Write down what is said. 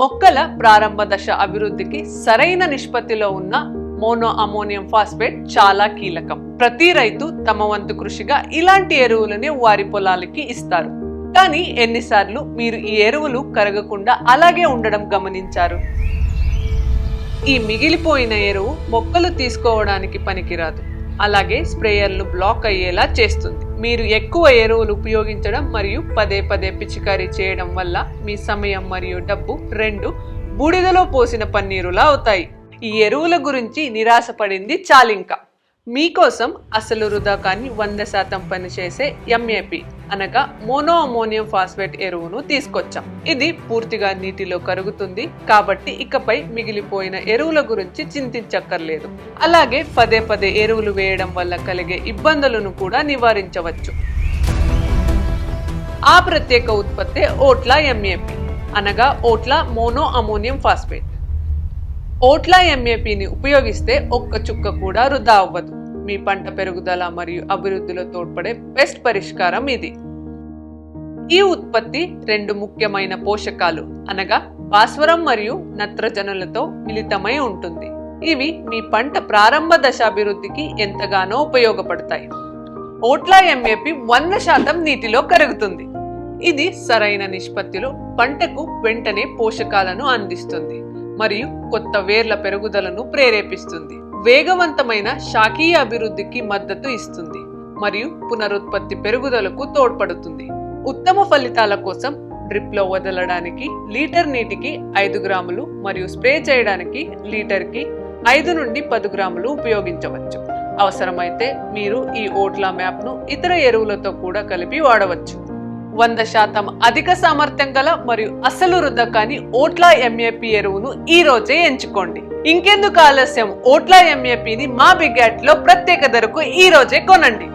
మొక్కల ప్రారంభ దశ అభివృద్ధికి సరైన నిష్పత్తిలో ఉన్న మోనో అమోనియం ఫాస్ఫేట్ చాలా కీలకం. ప్రతి రైతు తమ వంతు కృషిగా ఇలాంటి ఎరువులని వారి పొలాలకి ఇస్తారు. కానీ ఎన్నిసార్లు మీరు ఈ ఎరువులు కరగకుండా అలాగే ఉండడం గమనించారు? ఈ మిగిలిపోయిన ఎరువు మొక్కలు తీసుకోవడానికి పనికిరాదు. అలాగే స్ప్రేయర్లు బ్లాక్ అయ్యేలా చేస్తుంది. మీరు ఎక్కువ ఎరువులు ఉపయోగించడం మరియు పదే పదే పిచికారీ చేయడం వల్ల మీ సమయం మరియు డబ్బు రెండు బూడిదలో పోసిన పన్నీరులా అవుతాయి. ఈ ఎరువుల గురించి నిరాశపడింది చాలింక. మీకోసం అసలు వృధా కానీ వంద శాతం పనిచేసే ఎంఏపి అనగా మోనో అమోనియం ఫాస్ఫేట్ ఎరువును తీసుకొచ్చాం. ఇది పూర్తిగా నీటిలో కరుగుతుంది కాబట్టి ఇకపై మిగిలిపోయిన ఎరువుల గురించి చింతించక్కర్లేదు. అలాగే పదే పదే ఎరువులు వేయడం వల్ల కలిగే ఇబ్బందులను కూడా నివారించవచ్చు. ఆ ప్రత్యేక ఉత్పత్తే ఓట్లా ఎంఏపి అనగా ఓట్లా మోనో అమోనియం ఫాస్ఫేట్. ఓట్ల ఎంఏపిని ఉపయోగిస్తే ఒక్క చుక్క కూడా వృధా అవ్వదు. మీ పంట పెరుగుదల మరియు అభివృద్ధిలో తోడ్పడే బెస్ట్ పరిష్కారం ఇది. ఈ ఉత్పత్తి రెండు ముఖ్యమైన పోషకాలు అనగా భాస్వరం మరియు నత్రజనులతో మిళితమై ఉంటుంది. ఇవి మీ పంట ప్రారంభ దశ అభివృద్ధికి ఎంతగానో ఉపయోగపడతాయి. ఓట్ల ఎంఏపి వంద శాతం నీటిలో కరుగుతుంది. ఇది సరైన నిష్పత్తిలో పంటకు వెంటనే పోషకాలను అందిస్తుంది. మరియు కొత్త వేర్ల పెరుగుదలను ప్రేరేపిస్తుంది. వేగవంతమైన శాఖీయ అభివృద్ధికి మద్దతు ఇస్తుంది మరియు పునరుత్పత్తి పెరుగుదలకు తోడ్పడుతుంది. ఉత్తమ ఫలితాల కోసం డ్రిప్లో వదలడానికి లీటర్ నీటికి ఐదు గ్రాములు మరియు స్ప్రే చేయడానికి లీటర్కి ఐదు నుండి పది గ్రాములు ఉపయోగించవచ్చు. అవసరమైతే మీరు ఈ ఓట్ల మ్యాప్ను ఇతర ఎరువులతో కూడా కలిపి వాడవచ్చు. వంద శాతం అధిక సామర్థ్యం గల మరియు అసలు వృధా కాని ఓట్లా ఎంఏపి ఎరువును ఈ రోజే ఎంచుకోండి. ఇంకెందుకు ఆలస్యం? ఓట్లా ఎంఏపీని మా బిగ్యాట్లో ప్రత్యేక ధరకు ఈ రోజే కొనండి.